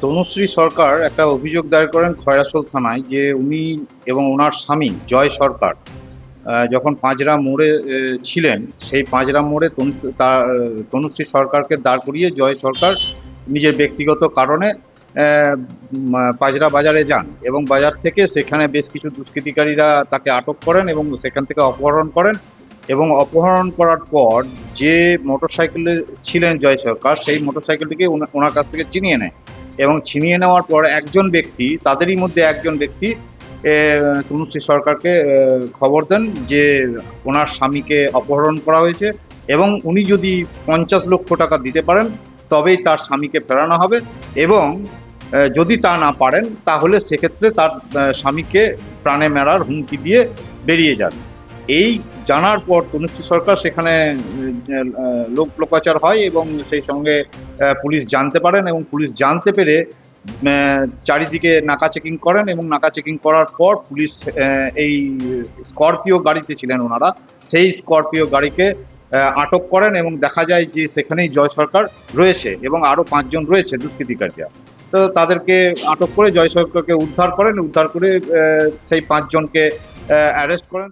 তনুশ্রী সরকার একটা অভিযোগ দায়ের করেন খয়রাসোল থানায় যে উনি এবং ওনার স্বামী জয় সরকার যখন পাঁচরা মোড়ে ছিলেন, সেই পাঁচরা মোড়ে তনুশ্রী, তার, তনুশ্রী সরকারকে দাঁড় করিয়ে জয় সরকার নিজের ব্যক্তিগত কারণে পাঁজরা বাজারে যান এবং বাজার থেকে সেখানে বেশ কিছু দুষ্কৃতিকারীরা তাকে আটক করেন এবং সেখান থেকে অপহরণ করেন এবং অপহরণ করার পর যে মোটরসাইকেলে ছিলেন জয় সরকার, সেই মোটরসাইকেলটিকে ওনা- ওনার কাছ থেকে চিনিয়ে নেয়। এবং ছিনিয়ে নেওয়ার পর একজন ব্যক্তি, তাদেরই মধ্যে একজন ব্যক্তি তনুশ্রী সরকারকে খবর দেন যে ওনার স্বামীকে অপহরণ করা হয়েছে এবং উনি যদি পঞ্চাশ লক্ষ টাকা দিতে পারেন, তবেই তার স্বামীকে ফেরানো হবে এবং যদি তা না পারেন, তাহলে সেক্ষেত্রে তার স্বামীকে প্রাণে মেরার হুমকি দিয়ে বেরিয়ে যান। এই জানার পর তনুশ্রী সরকার সেখানে লোক, লোকাচার হয় এবং সেই সঙ্গে পুলিশ জানতে পারেন এবং পুলিশ জানতে পেরে চারিদিকে নাকা চেকিং করেন এবং নাকা চেকিং করার পর পুলিশ এই স্করপিও গাড়িতে ছিলেন ওনারা। সেই স্করপিও গাড়িকে আটক করেন এবং দেখা যায় যে সেখানেই জয় সরকার রয়েছে এবং আরও পাঁচজন রয়েছে দুষ্কৃতিকারীরা। তো তাদেরকে আটক করে জয় সরকারকে উদ্ধার করেন, উদ্ধার করে সেই পাঁচজনকে অ্যারেস্ট করেন।